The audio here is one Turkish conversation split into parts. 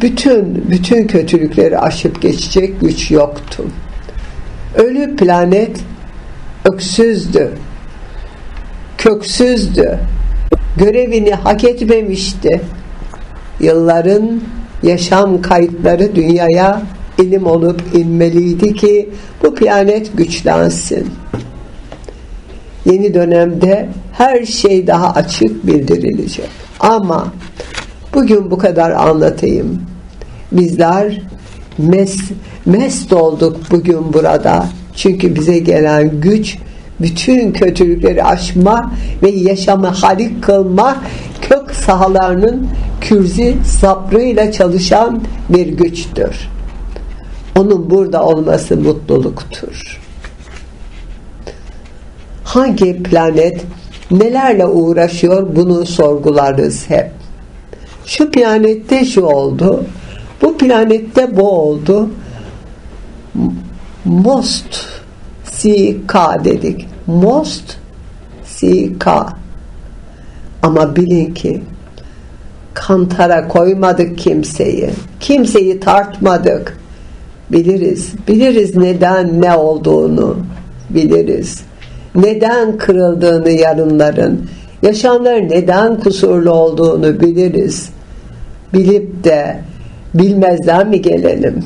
bütün bütün kötülükleri aşıp geçecek güç yoktu. Ölü planet öksüzdü, köksüzdü, görevini hak etmemişti. Yılların yaşam kayıtları dünyaya ilim olup inmeliydi ki bu planet güçlensin. Yeni dönemde her şey daha açık bildirilecek. Ama bugün bu kadar anlatayım. Bizler mes, mest olduk bugün burada. Çünkü bize gelen güç bütün kötülükleri aşma ve yaşamı halik kılma kök sahalarının kürzi sabrıyla çalışan bir güçtür. Onun burada olması mutluluktur. Hangi planet nelerle uğraşıyor bunu sorgularız hep. Şu planette şu oldu, bu planette bu oldu. Most CK dedik. Most CK. Ama bilin ki kantara koymadık kimseyi. Kimseyi tartmadık. Biliriz. Biliriz neden ne olduğunu. Biliriz. Neden kırıldığını yarınların. Yaşamların neden kusurlu olduğunu biliriz. Bilip de bilmezden mi gelelim?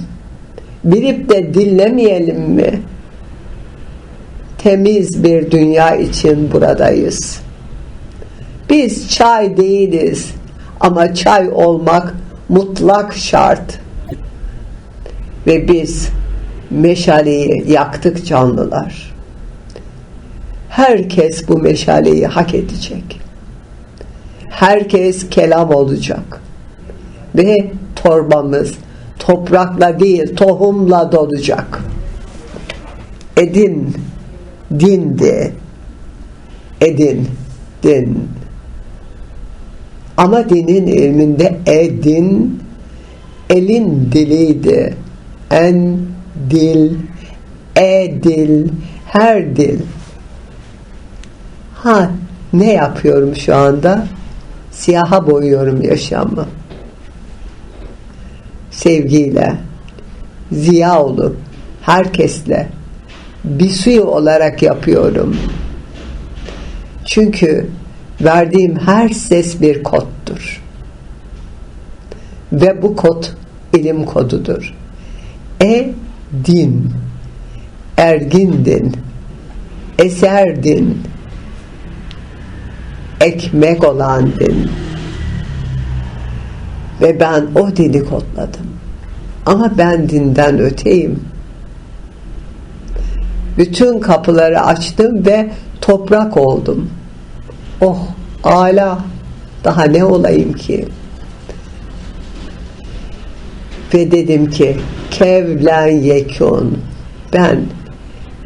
Bilip de dinlemeyelim mi? Temiz bir dünya için buradayız. Biz çay değiliz ama çay olmak mutlak şart. Ve biz meşaleyi yaktık canlılar. Herkes bu meşaleyi hak edecek. Herkes kelam olacak. Ve torbamız toprakla değil tohumla dolacak. Edin, dindi. Edin, din. Ama dinin ilminde edin, elin diliydi. En dil, e dil, her dil. Ha, ne yapıyorum şu anda? Siyaha boyuyorum yaşamı sevgiyle, ziya olup, herkesle bir suyu olarak yapıyorum. Çünkü verdiğim her ses bir koddur. Ve bu kod ilim kodudur. E din, ergindin, eserdin, ekmek olan din ve ben o dini kodladım. Ama ben dinden öteyim. Bütün kapıları açtım ve toprak oldum. Oh ala daha ne olayım ki? Ve dedim ki kevlen yekun ben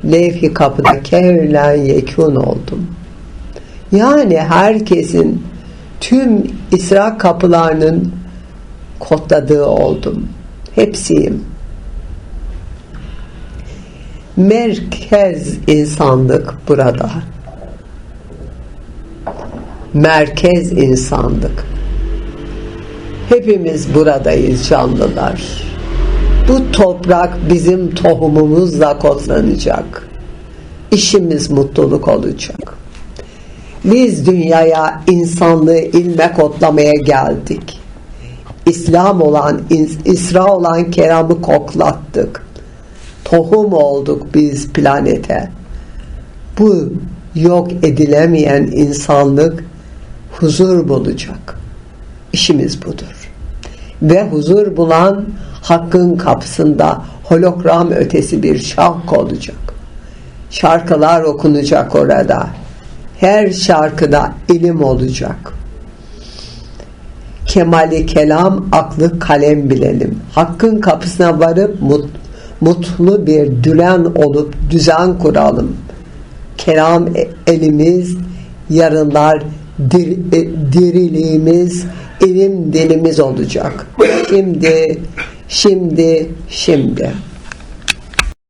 levh-i kapıda kevlen yekun oldum. Yani herkesin tüm İsra kapılarının kodladığı oldum. Hepsiyim. Merkez insanlık burada. Merkez insanlık. Hepimiz buradayız canlılar. Bu toprak bizim tohumumuzla kodlanacak. İşimiz mutluluk olacak. Biz dünyaya insanlığı ilme kodlamaya geldik İslam olan, İsra olan keramı koklattık. Tohum olduk biz planete. Bu yok edilemeyen insanlık huzur bulacak. İşimiz budur. Ve huzur bulan hakkın kapısında hologram ötesi bir şark olacak. Şarkılar okunacak orada. Her şarkıda ilim olacak kemali kelam, aklı kalem bilelim. Hakkın kapısına varıp mut, mutlu bir dülen olup düzen kuralım. Kelam e, elimiz, yarınlar dir, e, diriliğimiz, ilim dilimiz olacak. Şimdi, şimdi, şimdi.